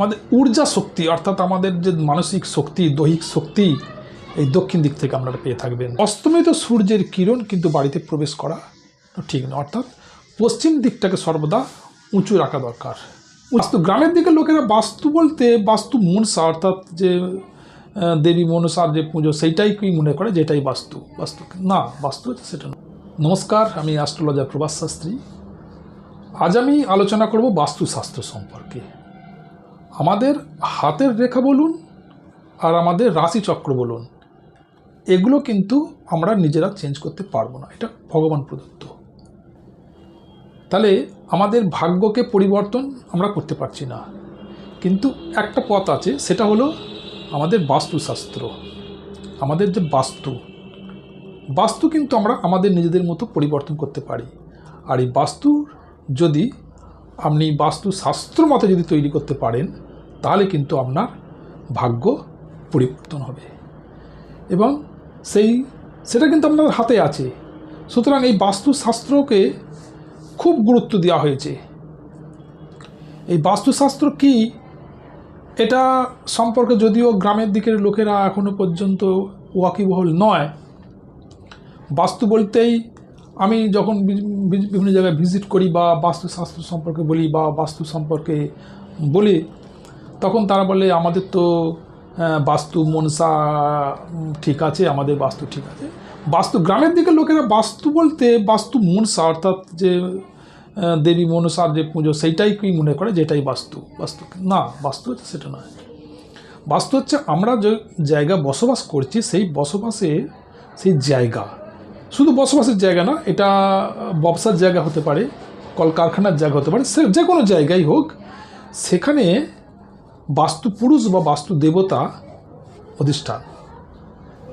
আমাদের ঊর্জা শক্তি, অর্থাৎ আমাদের যে মানসিক শক্তি, দৈহিক শক্তি, এই দক্ষিণ দিক থেকে আপনারা পেয়ে থাকবেন। অস্তমিত সূর্যের কিরণ কিন্তু বাড়িতে প্রবেশ করা ঠিক না অর্থাৎ পশ্চিম দিকটাকে সর্বদা উঁচু রাখা দরকার। বাস্তু, গ্রামের দিকে লোকেরা বাস্তু বলতে বাস্তু মনসা, অর্থাৎ যে দেবী মনসার যে পুজো, সেইটাই কি মনে করে যেটাই বাস্তু? বাস্তু না, বাস্তু সেটা না নমস্কার, আমি অ্যাস্ট্রোলজার প্রভাস শাস্ত্রী। আজ আমি আলোচনা করব বাস্তুশাস্ত্র সম্পর্কে। আমাদের হাতের রেখা বলুন আর আমাদের রাশিচক্র বলুন, এগুলো কিন্তু আমরা নিজেরা চেঞ্জ করতে পারব না। এটা ভগবান প্রদত্ত। তাহলে আমাদের ভাগ্যকে পরিবর্তন আমরা করতে পারছি না। কিন্তু একটা পথ আছে, সেটা হলো আমাদের বাস্তুশাস্ত্র। আমাদের যে বাস্তু বাস্তু কিন্তু আমরা আমাদের নিজেদের মতো পরিবর্তন করতে পারি। আর এই বাস্তু যদি আপনি বাস্তুশাস্ত্র মতে যদি তৈরি করতে পারেন তাহলে কিন্তু আপনার ভাগ্য পরিবর্তন হবে। এবং সেই, সেটা কিন্তু আপনার হাতে আছে। সুতরাং এই বাস্তুশাস্ত্রকে খুব গুরুত্ব দেওয়া হয়েছে। এই বাস্তুশাস্ত্র কি? এটা সম্পর্কে যদিও গ্রামের দিকের লোকেরা এখনও পর্যন্ত ওয়াকিবহল নয়। বাস্তু বলতেই আমি যখন বিভিন্ন জায়গায় ভিজিট করি বা বাস্তুশাস্ত্র সম্পর্কে বলি বা বাস্তু সম্পর্কে বলি তখন তারা বলে, আমাদের তো বাস্তু মনসা ঠিক আছে, আমাদের বাস্তু ঠিক আছে। বাস্তু গ্রামের দিকে লোকেরা বাস্তু বলতে, বাস্তু মনসা অর্থাৎ যে দেবী মনসার যে পুজো, সেইটাই কি মনে করে যেটাই বাস্তু? বাস্তু না, বাস্তু হচ্ছে সেটা নয়। বাস্তু হচ্ছে আমরা যে জায়গা বসবাস করছি, সেই বসবাসে, সেই জায়গা। শুধু বসবাসের জায়গা না, এটা ব্যবসার জায়গা হতে পারে, কলকারখানার জায়গা হতে পারে, সে যে কোনো জায়গায় হোক, সেখানে বাস্তু পুরুষ বা বাস্তু দেবতা অধিষ্ঠান।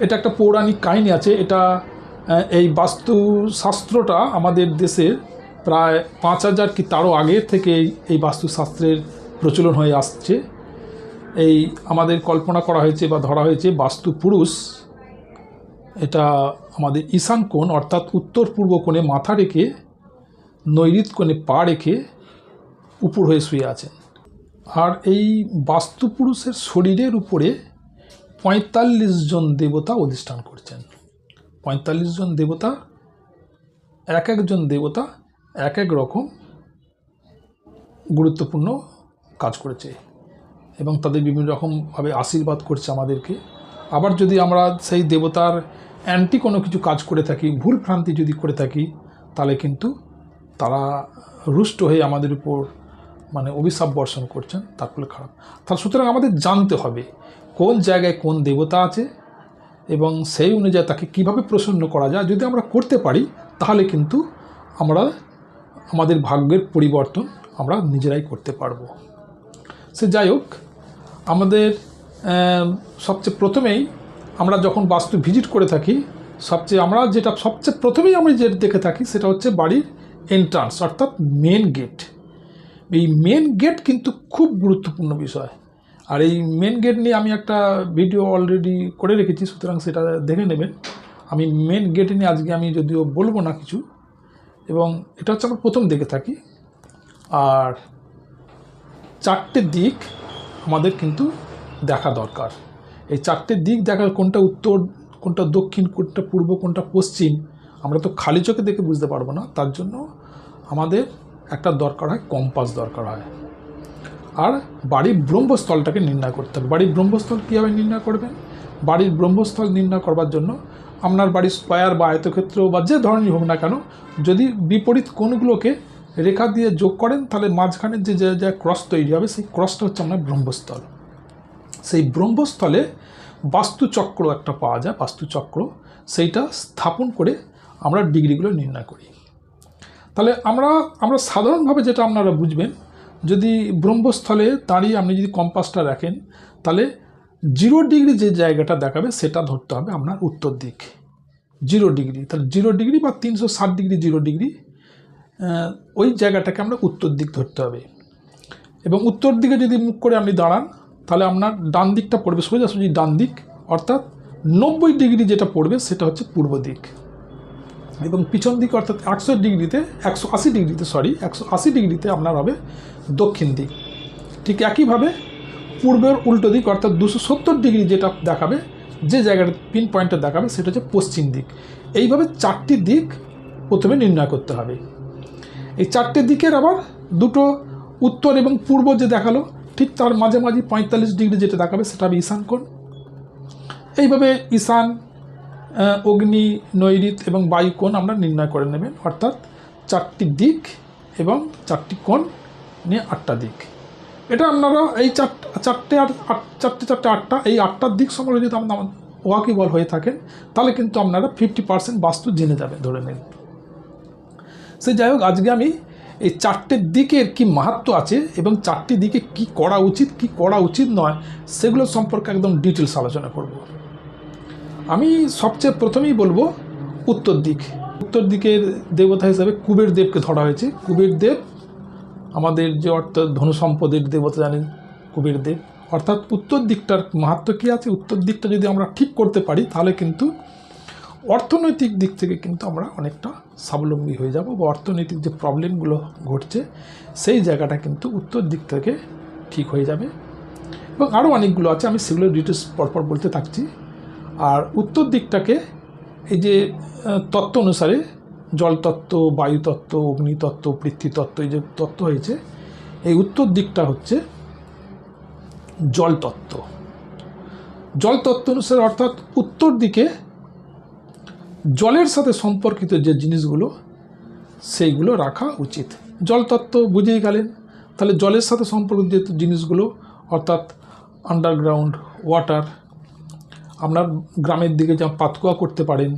এটা একটা পৌরাণিক কাহিনী আছে। এটা এই বাস্তুশাস্ত্রটা আমাদের দেশের প্রায় পাঁচ হাজার কি তারও আগে থেকে এই বাস্তুশাস্ত্রের প্রচলন হয়ে আসছে। এই আমাদের কল্পনা করা হয়েছে বা ধরা হয়েছে বাস্তু পুরুষ এটা আমাদের ঈশান কোণ অর্থাৎ উত্তর পূর্ব কোণে মাথা রেখে, নৈরিত কোণে পা রেখে উপর হয়ে শুয়ে আছেন। আর এই বাস্তুপুরুষের শরীরের উপরে পঁয়তাল্লিশ জন দেবতা অধিষ্ঠান করছেন। পঁয়তাল্লিশ জন দেবতা, এক একজন দেবতা এক এক রকম গুরুত্বপূর্ণ কাজ করেছে এবং তাদের বিভিন্ন রকমভাবে আশীর্বাদ করছে আমাদেরকে। আবার যদি আমরা সেই দেবতার অ্যান্টি কোনো কিছু কাজ করে থাকি, ভুল ভ্রান্তি যদি করে থাকি, তাহলে কিন্তু তারা রুষ্ট হয়ে আমাদের উপর মানে অভিশাপ বর্ষণ করছেন, তার ফলে খারাপ। তাহলে সুতরাং আমাদের জানতে হবে কোন জায়গায় কোন দেবতা আছে এবং সেই অনুযায়ী তাকে কীভাবে প্রসন্ন করা যায়। যদি আমরা করতে পারি, তাহলে কিন্তু আমরা আমাদের ভাগ্যের পরিবর্তন আমরা নিজেরাই করতে পারব। সে যাই হোক, আমাদের সবচেয়ে প্রথমেই আমরা যখন বাস্তু ভিজিট করে থাকি, সবচেয়ে আমরা যেটা সবচেয়ে প্রথমেই আমরা যেটা দেখে থাকি, সেটা হচ্ছে বাড়ির এন্ট্রান্স অর্থাৎ মেন গেট এই মেন গেট কিন্তু খুব গুরুত্বপূর্ণ বিষয়। আর এই মেন গেট নিয়ে আমি একটা ভিডিও অলরেডি করে রেখেছি, সুতরাং সেটা দেখে নেবেন। আমি মেন গেট নিয়ে আজকে আমি যদিও বলব না কিছু, এবং এটা হচ্ছে আমরা প্রথম দেখে থাকি। আর চারটে দিক আমাদের কিন্তু দেখা দরকার। এই চারটে দিক দেখার কোনটা উত্তর, কোনটা দক্ষিণ, কোনটা পূর্ব, কোনটা পশ্চিম, আমরা তো খালি চোখে দেখে বুঝতে পারব না। তার জন্য আমাদের একটা দরকার হয়, কম্পাস দরকার হয়। আর বাড়ির ব্রহ্মস্থলটাকে নির্ণয় করতে হবে। বাড়ির ব্রহ্মস্থল কীভাবে নির্ণয় করবেন বাড়ির ব্রহ্মস্থল নির্ণয় করবার জন্য আপনার বাড়ির স্কোয়ার বা আয়তক্ষেত্র বা যে ধরনের হোক না কেন, যদি বিপরীত কোণগুলোকে রেখা দিয়ে যোগ করেন, তাহলে মাঝখানের যে যে যে ক্রস তৈরি হবে, সেই ক্রসটা হচ্ছে আপনার ব্রহ্মস্থল। সেই ব্রহ্মস্থলে বাস্তুচক্র একটা পাওয়া যায়, বাস্তুচক্র, সেইটা স্থাপন করে আমরা ডিগ্রিগুলো নির্ণয় করি। তাহলে আমরা আমরা সাধারণভাবে যেটা আপনারা বুঝবেন, যদি ব্রহ্মস্থলে দাঁড়িয়ে আপনি যদি কম্পাসটা রাখেন তাহলে জিরো ডিগ্রি যে জায়গাটা দেখাবে, সেটা ধরতে হবে আপনার উত্তর দিক। জিরো ডিগ্রি তাহলে জিরো ডিগ্রি বা তিনশো ষাট ডিগ্রি জিরো ডিগ্রি ওই জায়গাটাকে আমরা উত্তর দিক ধরতে হবে। এবং উত্তর দিকে যদি মুখ করে আপনি দাঁড়ান, তাহলে আপনার ডান দিকটা পড়বে সোজাসুজি ডান দিক, অর্থাৎ নব্বই ডিগ্রি যেটা পড়বে, সেটা হচ্ছে পূর্ব দিক। এবং পিছন দিক অর্থাৎ একশো ডিগ্রিতে, একশো আশি ডিগ্রিতে সরি একশো আশি ডিগ্রিতে আপনার হবে দক্ষিণ দিক। ঠিক একইভাবে পূর্বের উল্টো দিক অর্থাৎ দুশো সত্তর ডিগ্রি যেটা দেখাবে, যে জায়গাটা পিন পয়েন্টটা দেখাবে, সেটা হচ্ছে পশ্চিম দিক। এইভাবে চারটি দিক প্রথমে নির্ণয় করতে হবে। এই চারটে দিকের আবার দুটো উত্তর এবং পূর্ব যে দেখাল, ঠিক তার মাঝামাঝি পঁয়তাল্লিশ ডিগ্রি যেটা দেখাবে, সেটা হবে ঈশান কোণ। এইভাবে ঈশান অগ্নি নৈরিত এবং বায়ু কোণ আমরা নির্ণয় করে নেবেন, অর্থাৎ চারটি দিক এবং চারটি কোণ নিয়ে আটটা দিক। এটা আপনারা এই চারটে চারটে আর আট, চারটে চারটে, আটটা, এই আটটার দিক সম্পর্কে যদি আপনার ওয়াকিবল হয়ে থাকেন, তাহলে কিন্তু আপনারা ফিফটি পার্সেন্ট বাস্তু জেনে যাবে ধরে নিন। সে যাই হোক, আজকে আমি এই চারটে দিকের কি মাহাত্ম আছে এবং চারটি দিকে কি করা উচিত, কি করা উচিত নয়, সেগুলো সম্পর্কে একদম ডিটেলস আলোচনা করব। সবচেয়ে প্রথমেই বলব উত্তর দিক। উত্তর দিকের দেবতা হিসাবে কুবের দেবকে ধরা হয়েছে। কুবের দেব আমাদের যে অর্থাৎ ধনু সম্পদের দেবতা জানেন কুবের দেব অর্থাৎ উত্তর দিকটার মাহাত্ম কী আছে? উত্তর দিকটা যদি আমরা ঠিক করতে পারি, তাহলে কিন্তু অর্থনৈতিক দিক থেকে কিন্তু আমরা অনেকটা স্বাবলম্বী হয়ে যাব বা অর্থনৈতিক যে প্রবলেমগুলো ঘটছে, সেই জায়গাটা কিন্তু উত্তর দিক থেকে ঠিক হয়ে যাবে। এবং আরও অনেকগুলো আছে, আমি সেগুলো ডিটেলস পরপর বলতে থাকছি। আর উত্তর দিকটাকে এই যে তত্ত্ব অনুসারে জলতত্ত্ব, বায়ুতত্ত্ব, অগ্নিতত্ত্ব পৃথ্বীতত্ত্ব এই যে তত্ত্ব হয়েছে, এই উত্তর দিকটা হচ্ছে জলতত্ত্ব। জলতত্ত্ব অনুসারে অর্থাৎ উত্তর দিকে জলের সাথে সম্পর্কিত যে জিনিসগুলো, সেইগুলো রাখা উচিত। জলতত্ত্ব বুঝেই গেলেন, তাহলে জলের সাথে সম্পর্কিত জিনিসগুলো, অর্থাৎ আন্ডারগ্রাউন্ড ওয়াটার আপনার গ্রামের দিকে যেমন পাতকুয়া করতে পারেন,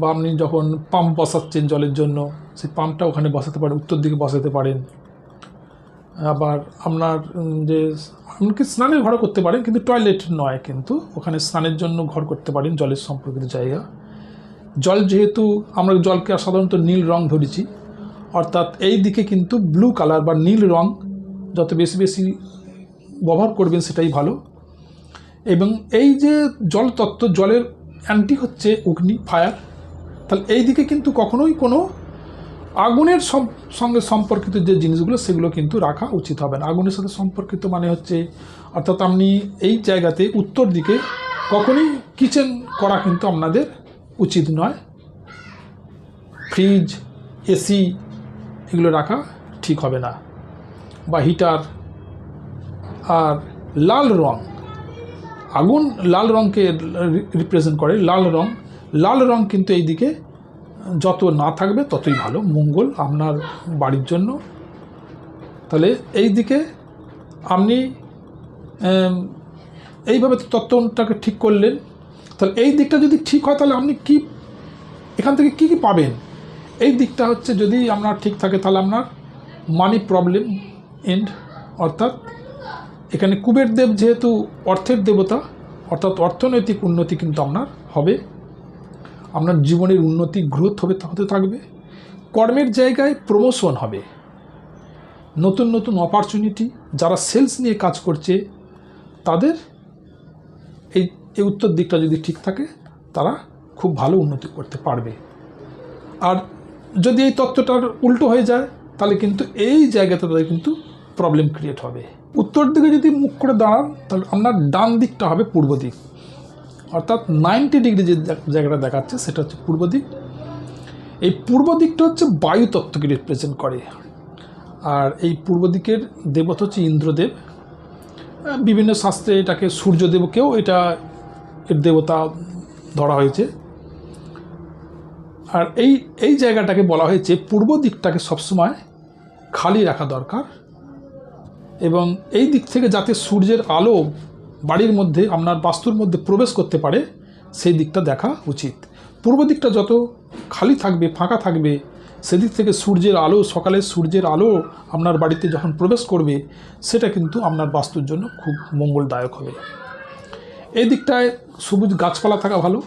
বা আপনি যখন পাম্প বসাচ্ছেন জলের জন্য সেই পাম্পটা ওখানে বসাতে পারেন, উত্তর দিকে বসাতে পারেন। আবার আপনার যে, এমনকি স্নানের ঘর করতে পারেন, কিন্তু টয়লেট নয় কিন্তু, ওখানে স্নানের জন্য ঘর করতে পারেন জলের সম্পর্কিত জায়গা। জল যেহেতু, আমরা জলকে সাধারণত নীল রং ধরেছি, অর্থাৎ এই দিকে কিন্তু ব্লু কালার বা নীল রং যত বেশি বেশি ব্যবহার করবেন সেটাই ভালো। এবং এই যে জল তত্ত্ব, জলের অ্যান্টি হচ্ছে অগ্নি ফায়ার তাহলে এই দিকে কিন্তু কখনোই কোনো আগুনের সঙ্গে সম্পর্কিত যে জিনিসগুলো, সেগুলো কিন্তু রাখা উচিত হবে না। আগুনের সাথে সম্পর্কিত মানে হচ্ছে, অর্থাৎ আপনি এই জায়গাতে উত্তর দিকে কখনোই কিচেন করা কিন্তু আপনাদের উচিত নয়। ফ্রিজ এসি এগুলো রাখা ঠিক হবে না। বা হিটার আর লাল রং। আগুন লাল রঙকে রিপ্রেজেন্ট করে, লাল রং। লাল রং কিন্তু এই দিকে যত না থাকবে ততই ভালো, মঙ্গল আপনার বাড়ির জন্য। তাহলে এই দিকে আপনি এইভাবে তত্ত্বটাকে ঠিক করলেন। তাহলে এই দিকটা যদি ঠিক হয়, তাহলে আপনি কি, এখান থেকে কি কি পাবেন? এই দিকটা হচ্ছে যদি আপনার ঠিক থাকে, তাহলে আপনার মানি প্রবলেম এন্ড অর্থাৎ এখানে কুবের দেব যেহেতু অর্থের দেবতা, অর্থাৎ অর্থনৈতিক উন্নতি কিন্তু আপনার হবে। আপনার জীবনের উন্নতি গ্রোথ হবে হতে থাকবে। কর্মের জায়গায় প্রমোশন হবে। নতুন নতুন অপরচুনিটি যারা সেলস নিয়ে কাজ করছে, তাদের এই এই উত্তর দিকটা যদি ঠিক থাকে, তারা খুব ভালো উন্নতি করতে পারবে। আর যদি এই তত্ত্বটার উল্টো হয়ে যায়, তাহলে কিন্তু এই জায়গাতে তাদের কিন্তু প্রবলেম ক্রিয়েট হবে। উত্তর দিকে যদি মুখ করে দাঁড়ান, তাহলে আপনার ডান দিকটা হবে পূর্ব দিক। অর্থাৎ নাইনটি ডিগ্রি যে জায়গাটা দেখাচ্ছে, সেটা হচ্ছে পূর্ব দিক। এই পূর্ব দিকটা হচ্ছে বায়ু তত্ত্বকে রিপ্রেজেন্ট করে। আর এই পূর্ব দিকের দেবতা হচ্ছে ইন্দ্রদেব। বিভিন্ন শাস্ত্রে এটাকে সূর্যদেবকেও এটা এর দেবতা ধরা হয়েছে। আর এই এই জায়গাটাকে বলা হয়েছে পূর্ব দিকটাকে সবসময় খালি রাখা দরকার। এবং এই দিক থেকে যাতে সূর্যের আলো বাড়ির মধ্যে আপনার বাস্তুর মধ্যে প্রবেশ করতে পারে, সেই দিকটা দেখা উচিত। পূর্ব দিকটা যত খালি থাকবে, ফাঁকা থাকবে, সেদিক থেকে সূর্যের আলো, সকালে সূর্যের আলো আপনার বাড়িতে যখন প্রবেশ করবে, সেটা কিন্তু আপনার বাস্তুর জন্য খুব মঙ্গলদায়ক হবে। এই দিকটায় সবুজ গাছপালা থাকা ভালো।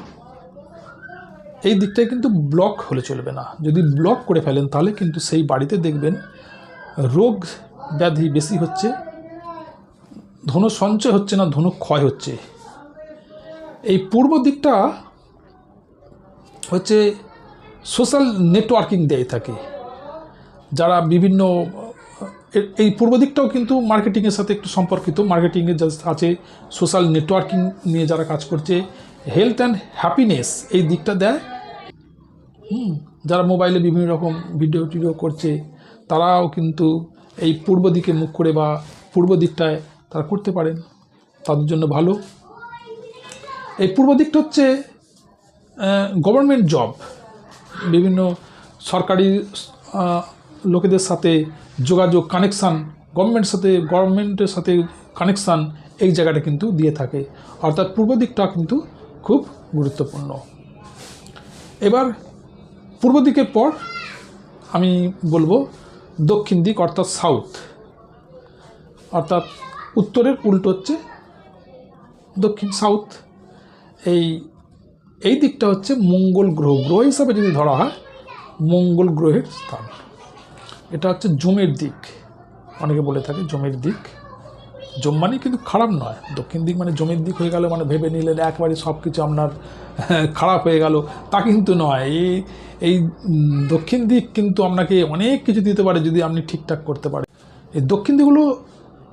এই দিকটায় কিন্তু ব্লক হলে চলবে না। যদি ব্লক করে ফেলেন, তাহলে কিন্তু সেই বাড়িতে দেখবেন রোগ ব্যাধি বেশি হচ্ছে ধনু সঞ্চয় হচ্ছে না ধনু ক্ষয় হচ্ছে। এই পূর্ব দিকটা হচ্ছে সোশ্যাল নেটওয়ার্কিং দেয় থাকে। যারা বিভিন্ন এই পূর্ব দিকটাও কিন্তু মার্কেটিংয়ের সাথে একটু সম্পর্কিত। মার্কেটিংয়ের যা আছে সোশ্যাল নেটওয়ার্কিং নিয়ে যারা কাজ করছে। হেলথ অ্যান্ড হ্যাপিনেস এই দিকটা দেয়। হুম, যারা মোবাইলে বিভিন্ন রকম ভিডিও টিডিও করছে তারাও কিন্তু এই পূর্ব দিকে মুখ করে বা পূর্ব দিকটায় তারা করতে পারেন, তাদের জন্য ভালো। এই পূর্ব দিকটা হচ্ছে গভর্নমেন্ট জব বিভিন্ন সরকারি লোকেদের সাথে যোগাযোগ কানেকশান গভর্নমেন্টের সাথে গভর্নমেন্টের সাথে কানেকশান এই জায়গাটা কিন্তু দিয়ে থাকে। অর্থাৎ পূর্ব দিকটা কিন্তু খুব গুরুত্বপূর্ণ। এবার পূর্ব দিকের পর আমি বলব দক্ষিণ দিক অর্থাৎ সাউথ অর্থাৎ উত্তরের উল্টো হচ্ছে দক্ষিণ সাউথ এই এই দিকটা হচ্ছে মঙ্গল গ্রহ। গ্রহ হিসাবে যদি ধরা হয়, মঙ্গল গ্রহের স্থান। এটা হচ্ছে জমের দিক। অনেকে বলে থাকে জমের দিক। জম মানে কিন্তু খারাপ নয়। দক্ষিণ দিক মানে জমির দিক হয়ে গেল মানে ভেবে নিলেন একবারে সব কিছু আপনার খারাপ হয়ে গেল। তা কিন্তু নয়। এই এই দক্ষিণ দিক কিন্তু আপনাকে অনেক কিছু দিতে পারে যদি আপনি ঠিকঠাক করতে পারেন। এই দক্ষিণ দিকগুলো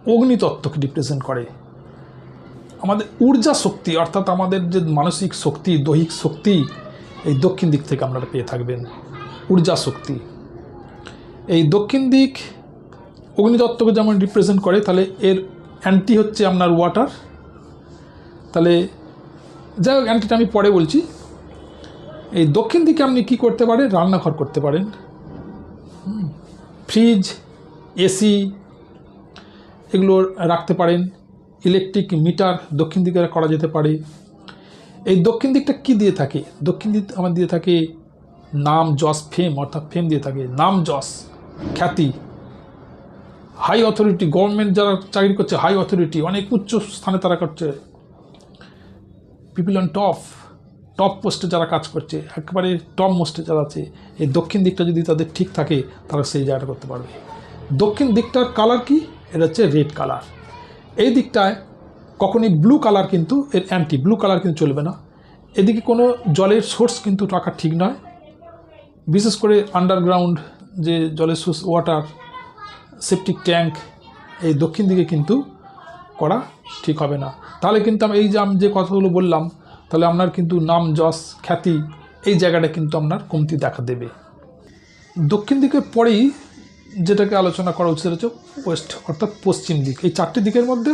অগ্নিতত্ত্বকে রিপ্রেজেন্ট করে? আমাদের ঊর্জা শক্তি, অর্থাৎ আমাদের যে মানসিক শক্তি, দৈহিক শক্তি, এই দক্ষিণ দিক থেকে আপনারা পেয়ে থাকবেন। ঊর্জা শক্তি। এই দক্ষিণ দিক অগ্নিতত্ত্বকে যেমন রিপ্রেজেন্ট করে, তাহলে এর অ্যান্টি হচ্ছে আপনার ওয়াটার তাহলে, যাই হোক অ্যান্টিটা আমি পরে বলছি। এই দক্ষিণ দিকে আপনি কি করতে পারেন? রান্নাঘর করতে পারেন। ফ্রিজ এসি এগুলো রাখতে পারেন। ইলেকট্রিক মিটার দক্ষিণ দিকে করা যেতে পারে। এই দক্ষিণ দিকটা কি দিয়ে থাকে? দক্ষিণ দিক আমার দিয়ে থাকে নাম যশ ফেম, অর্থাৎ ফেম দিয়ে থাকে। নাম যশ, খ্যাতি। হাই অথরিটি গভর্নমেন্ট যারা চাকরি করছে হাই অথরিটি অনেক উচ্চ স্থানে তারা করছে। পিপিল অন টপ টপ পোস্টে যারা কাজ করছে, একেবারে টপ মোস্টে যারা আছে, এই দক্ষিণ দিকটা যদি তাদের ঠিক থাকে, তারা সেই জায়গাটা করতে পারবে। দক্ষিণ দিকটার কালার কি? এটা হচ্ছে রেড কালার এই দিকটায় কখনই ব্লু কালার কিন্তু এর অ্যান্টি ব্লু কালার কিন্তু চলবে না। এদিকে কোনো জলের সোর্স কিন্তু রাখা ঠিক নয়। বিশেষ করে আন্ডারগ্রাউন্ড যে জলের সোর্স ওয়াটার সেপটিক ট্যাঙ্ক এই দক্ষিণ দিকে কিন্তু করা ঠিক হবে না। তাহলে কিন্তু আমি এই যে আমি যে কথাগুলো বললাম, তাহলে আপনার কিন্তু নাম, যশ, খ্যাতি, এই জায়গাটা কিন্তু আপনার কমতি দেখা দেবে। দক্ষিণ দিকের পরেই যেটাকে আলোচনা করা উচিত হচ্ছে ওয়েস্ট, অর্থাৎ পশ্চিম দিক। এই চারটি দিকের মধ্যে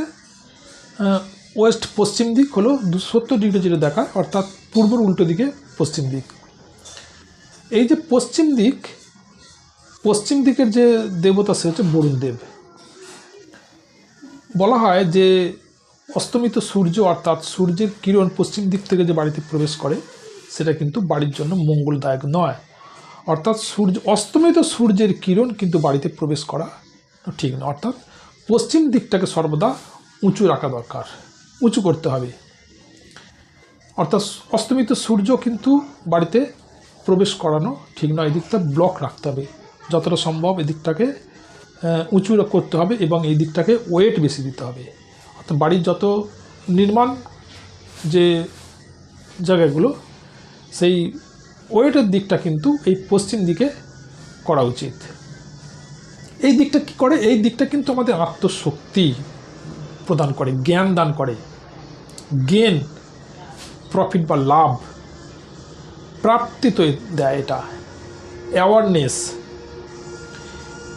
ওয়েস্ট পশ্চিম দিক হলো সত্তর ডিগ্রি যেটা দেখায়, অর্থাৎ পূর্বর উল্টো দিকে পশ্চিম দিক। এই যে পশ্চিম দিক পশ্চিম দিকের যে দেবতা, সে হচ্ছে বরুণ দেব বলা হয় যে, অস্তমিত সূর্য অর্থাৎ সূর্যের কিরণ পশ্চিম দিক থেকে যে বাড়িতে প্রবেশ করে, সেটা কিন্তু বাড়ির জন্য মঙ্গলদায়ক নয়। অর্থাৎ সূর্য, অস্তমিত সূর্যের কিরণ কিন্তু বাড়িতে প্রবেশ করা ঠিক না অর্থাৎ পশ্চিম দিকটাকে সর্বদা উঁচু রাখা দরকার, উঁচু করতে হবে। অর্থাৎ অস্তমিত সূর্য কিন্তু বাড়িতে প্রবেশ করানো ঠিক নয়, এদিকটা ব্লক রাখতে হবে। যতটা সম্ভব এদিকটাকে উঁচু করতে হবে এবং এই দিকটাকে ওয়েট বেশি দিতে হবে। অর্থাৎ বাড়ির যত নির্মাণ যে জায়গাগুলো, সেই ওয়েটের দিকটা কিন্তু এই পশ্চিম দিকে করা উচিত। এই দিকটা কি করে? এই দিকটা কিন্তু আমাদের আত্মশক্তি প্রদান করে, জ্ঞান দান করে। গেন প্রফিট বা লাভ, প্রাপ্তি তো দেয় এটা। অ্যাওয়ারনেস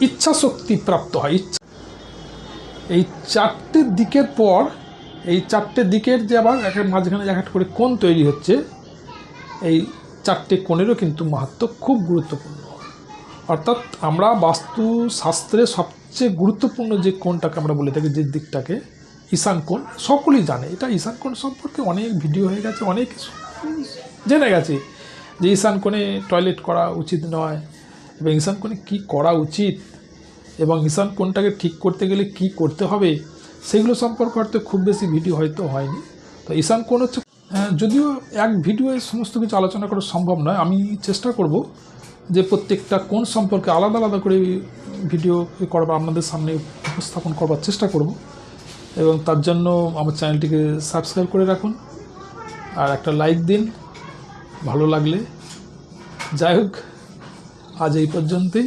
ইচ্ছা শক্তি প্রাপ্ত হয়। ইচ্ছা এই চারটে দিকের পর, এই চারটে দিকের যে আবার একটা মাঝখানে একটা করে কোণ তৈরি হচ্ছে, এই চারটে কোণেরও কিন্তু মাহাত্ম খুব গুরুত্বপূর্ণ। অর্থাৎ আমরা বাস্তু শাস্ত্রে সবচেয়ে গুরুত্বপূর্ণ যে কোণটাকে আমরা বলে থাকি, যে দিকটাকে, ঈশান কোণ, সকলেই জানে। এটা ঈশান কোণ সম্পর্কে অনেক ভিডিও হয়ে গেছে, অনেক জেনে গেছে যে ঈশান কোণে টয়লেট করা উচিত নয়, এবং ঈশান কোণে কী করা উচিত? এবং ঈশান কোনটাকে ঠিক করতে গেলে কি করতে হবে, সেগুলো সম্পর্কে হয়তো খুব বেশি ভিডিও হয়তো হয়নি। তো ঈশান কোন হচ্ছে যদিও এক ভিডিওয়ে সমস্ত কিছু আলোচনা করা সম্ভব নয়, আমি চেষ্টা করব যে প্রত্যেকটা কোন সম্পর্কে আলাদা আলাদা করে ভিডিও করবার, আপনাদের সামনে উপস্থাপন করবার চেষ্টা করব। এবং তার জন্য আমার চ্যানেলটিকে সাবস্ক্রাইব করে রাখুন আর একটা লাইক দিন, ভালো লাগলে। যাই হোক, আজ এই পর্যন্তই।